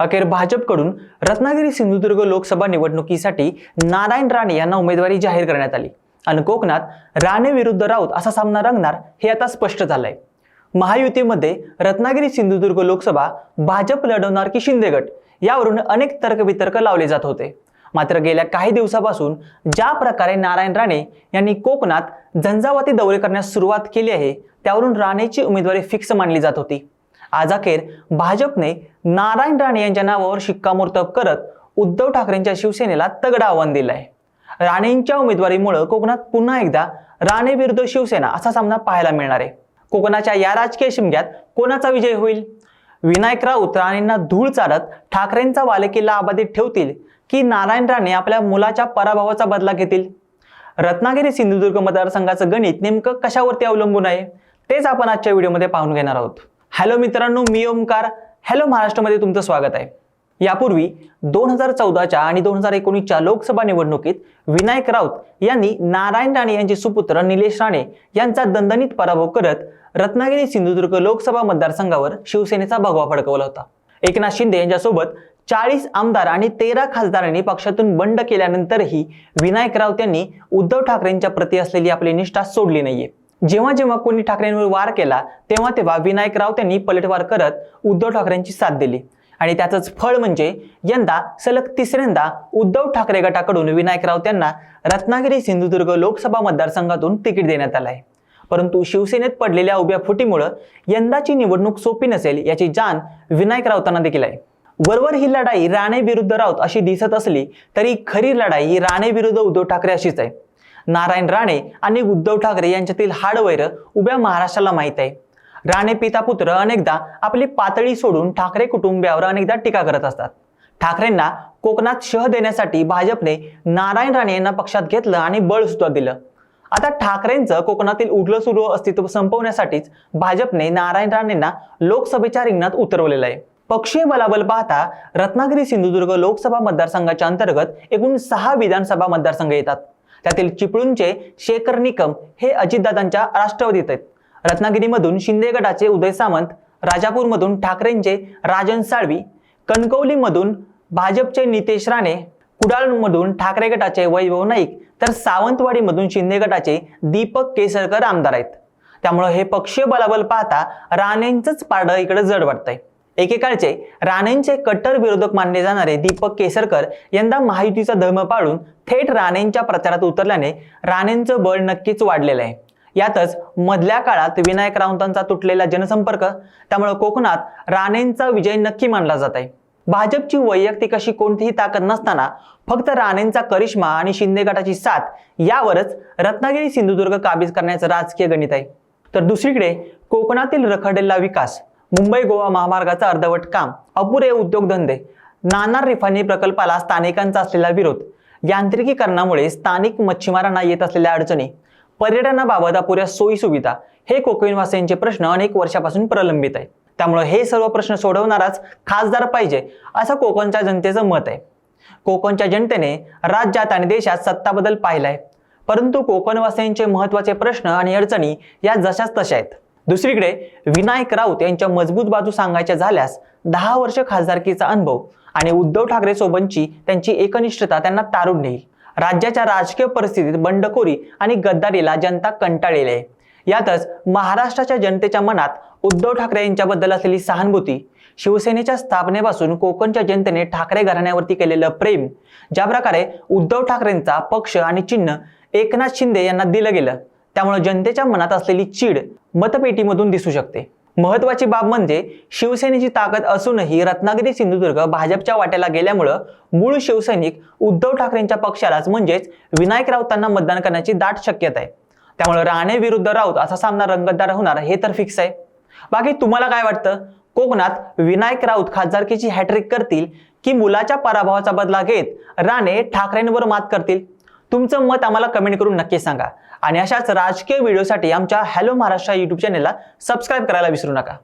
अखेर भाजपकडून रत्नागिरी सिंधुदुर्ग लोकसभा निवडणुकीसाठी नारायण राणे यांना उमेदवारी जाहीर करण्यात आली. आणि कोकणात राणे विरुद्ध राऊत असा सामना रंगणार हे आता स्पष्ट झालंय. महायुतीमध्ये रत्नागिरी सिंधुदुर्ग लोकसभा भाजप लढवणार की शिंदे गट? यावरून अनेक तर्कवितर्क लावले जात होते. मात्र गेल्या काही दिवसापासून ज्या प्रकारे नारायण राणे यांनी कोकणात झंझावाती दौरे करण्यास सुरुवात केली आहे त्यावरून राणेची उमेदवारी फिक्स मानली जात होती. आज अखेर भाजपने नारायण राणे यांच्या नावावर शिक्कामोर्तब करत उद्धव ठाकरेंच्या शिवसेनेला तगडं आव्हान दिलं आहे राणेंच्या उमेदवारीमुळे कोकणात पुन्हा एकदा राणे विरुद्ध शिवसेना असा सामना पाहायला मिळणार आहे. कोकणाच्या या राजकीय शिमग्यात कोणाचा विजय होईल? विनायक राऊत राणेंना धूळ चालत ठाकरेंचा वालेकिल्ला आबाधित ठेवतील की नारायण राणे आपल्या मुलाच्या पराभवाचा बदला घेतील? रत्नागिरी सिंधुदुर्ग मतदारसंघाचं गणित नेमकं कशावरती अवलंबून आहे? तेच आपण आजच्या व्हिडिओमध्ये पाहून घेणार आहोत. हॅलो मित्रांनो मी ओमकार हॅलो महाराष्ट्रामध्ये तुमचं स्वागत आहे. यापूर्वी दोन हजार चौदाच्या आणि दोन हजार एकोणीसच्या लोकसभा निवडणुकीत विनायक राऊत यांनी नारायण राणे यांचे सुपुत्र निलेश राणे यांचा दणदणीत पराभव करत रत्नागिरी सिंधुदुर्ग लोकसभा मतदारसंघावर शिवसेनेचा भगवा फडकवला होता. एकनाथ शिंदे यांच्यासोबत चाळीस आमदार आणि तेरा खासदारांनी पक्षातून बंड केल्यानंतरही विनायक राऊत यांनी उद्धव ठाकरेंच्या प्रती असलेली आपली निष्ठा सोडली नाहीये. जेव्हा जेव्हा कोणी ठाकरेंवर वार केला तेव्हा तेव्हा विनायक राऊत यांनी पलटवार करत उद्धव ठाकरेंची साथ दिली. आणि त्याचंच फळ म्हणजे यंदा सलग तिसऱ्यांदा उद्धव ठाकरे गटाकडून विनायक राऊत यांना रत्नागिरी सिंधुदुर्ग लोकसभा मतदारसंघातून तिकीट देण्यात आलं आहे परंतु शिवसेनेत पडलेल्या उभ्या फुटीमुळं यंदाची निवडणूक सोपी नसेल याची जाण विनायक राऊतांना देखील आहे. वरवर ही लढाई राणे विरुद्ध राऊत अशी दिसत असली तरी खरी लढाई ही राणे विरुद्ध उद्धव ठाकरे अशीच आहे. नारायण राणे आणि उद्धव ठाकरे यांच्यातील हाडवैर उभ्या महाराष्ट्राला माहीत आहे. राणे पिता पुत्र अनेकदा आपली पातळी सोडून ठाकरे कुटुंबियावर अनेकदा टीका करत असतात. ठाकरेंना कोकणात शह देण्यासाठी भाजपने नारायण राणे यांना पक्षात घेतलं आणि बळ सुद्धा दिलं. आता ठाकरेंचं कोकणातील उरलं सुरू अस्तित्व संपवण्यासाठीच भाजपने नारायण राणेंना लोकसभेच्या रिंगणात उतरवलेलं आहे. पक्षीय बलाबल पाहता रत्नागिरी सिंधुदुर्ग लोकसभा मतदारसंघाच्या अंतर्गत एकूण सहा विधानसभा मतदारसंघ येतात. त्यातील चिपळूणचे शेखर निकम हे अजितदादांच्या राष्ट्रवादीत आहेत. रत्नागिरीमधून शिंदे गटाचे उदय सामंत राजापूरमधून ठाकरेंचे राजन साळवी कणकवलीमधून भाजपचे नितेश राणे कुडाळमधून ठाकरे गटाचे वैभव नाईक तर सावंतवाडीमधून शिंदे गटाचे दीपक केसरकर आमदार आहेत. त्यामुळं हे पक्षीय बलाबल पाहता राणेंचंच पारडं इकडे जड वाटतंय. एकेकाळचे राणेंचे कट्टर विरोधक मानले जाणारे दीपक केसरकर यंदा महायुतीचा धर्म पाळून थेट राणेंच्या प्रचारात उतरल्याने राणेंचं बळ नक्कीच वाढलेलं आहे. यातच मधल्या काळात विनायक राऊतांचा तुटलेला जनसंपर्क त्यामुळे कोकणात राणेंचा विजय नक्की मानला जात आहे. भाजपची वैयक्तिक अशी कोणतीही ताकद नसताना फक्त राणेंचा करिश्मा आणि शिंदे गटाची साथ यावरच रत्नागिरी सिंधुदुर्ग काबीज करण्याचं राजकीय गणित आहे. तर दुसरीकडे कोकणातील रखडलेला विकास मुंबई गोवा महामार्गाचं अर्धवट काम अपुरे उद्योगधंदे नाणार रिफायनरी प्रकल्पाला स्थानिकांचा असलेला विरोध यांत्रिकीकरणामुळे स्थानिक मच्छीमारांना येत असलेल्या अडचणी पर्यटनाबाबत अपुऱ्या सोयी सुविधा हे कोकणवासियांचे प्रश्न अनेक वर्षापासून प्रलंबित आहे त्यामुळे हे सर्व प्रश्न सोडवणाराच खासदार पाहिजे असं कोकणच्या जनतेचं मत आहे. कोकणच्या जनतेने राज्यात आणि देशात सत्ता बदल पाहिलाय. परंतु कोकणवासियांचे महत्त्वाचे प्रश्न आणि अडचणी या जशाच तशा आहेत. दुसरीकडे विनायक राऊत यांच्या मजबूत बाजू सांगायच्या झाल्यास दहा वर्ष खासदारकीचा अनुभव आणि उद्धव ठाकरे सोबतची त्यांची एकनिष्ठता त्यांना तारून नेईल. राज्याच्या राजकीय परिस्थितीत बंडखोरी आणि गद्दारीला जनता कंटाळलेली आहे. यातच महाराष्ट्राच्या जनतेच्या मनात उद्धव ठाकरे यांच्याबद्दल असलेली सहानुभूती शिवसेनेच्या स्थापनेपासून कोकणच्या जनतेने ठाकरे घराण्यावरती केलेलं प्रेम ज्या प्रकारे उद्धव ठाकरेंचा पक्ष आणि चिन्ह एकनाथ शिंदे यांना दिलं गेलं. त्यामुळे जनतेच्या मनात असलेली चीड मतपेटीमधून दिसू शकते. महत्वाची बाब म्हणजे शिवसेनेची ताकद असूनही रत्नागिरी सिंधुदुर्ग भाजपच्या वाट्याला गेल्यामुळं मूळ शिवसैनिक उद्धव ठाकरेंच्या पक्षालाच म्हणजेच विनायक राऊतांना मतदान करण्याची दाट शक्यता आहे. त्यामुळे राणे विरुद्ध राऊत असा सामना रंगतदार होणार हे तर फिक्स आहे. बाकी तुम्हाला काय वाटतं? कोकणात विनायक राऊत खासदारकीची हॅट्रिक करतील की मुलाच्या पराभवाचा बदला घेत राणे ठाकरेंवर मात करतील? तुमचं मत आम्हाला कमेंट करून नक्की सांगा. आणि अशाच राजकीय व्हिडिओसाठी आमच्या हॅलो महाराष्ट्र युट्यूब चॅनेलला सबस्क्राईब करायला विसरू नका.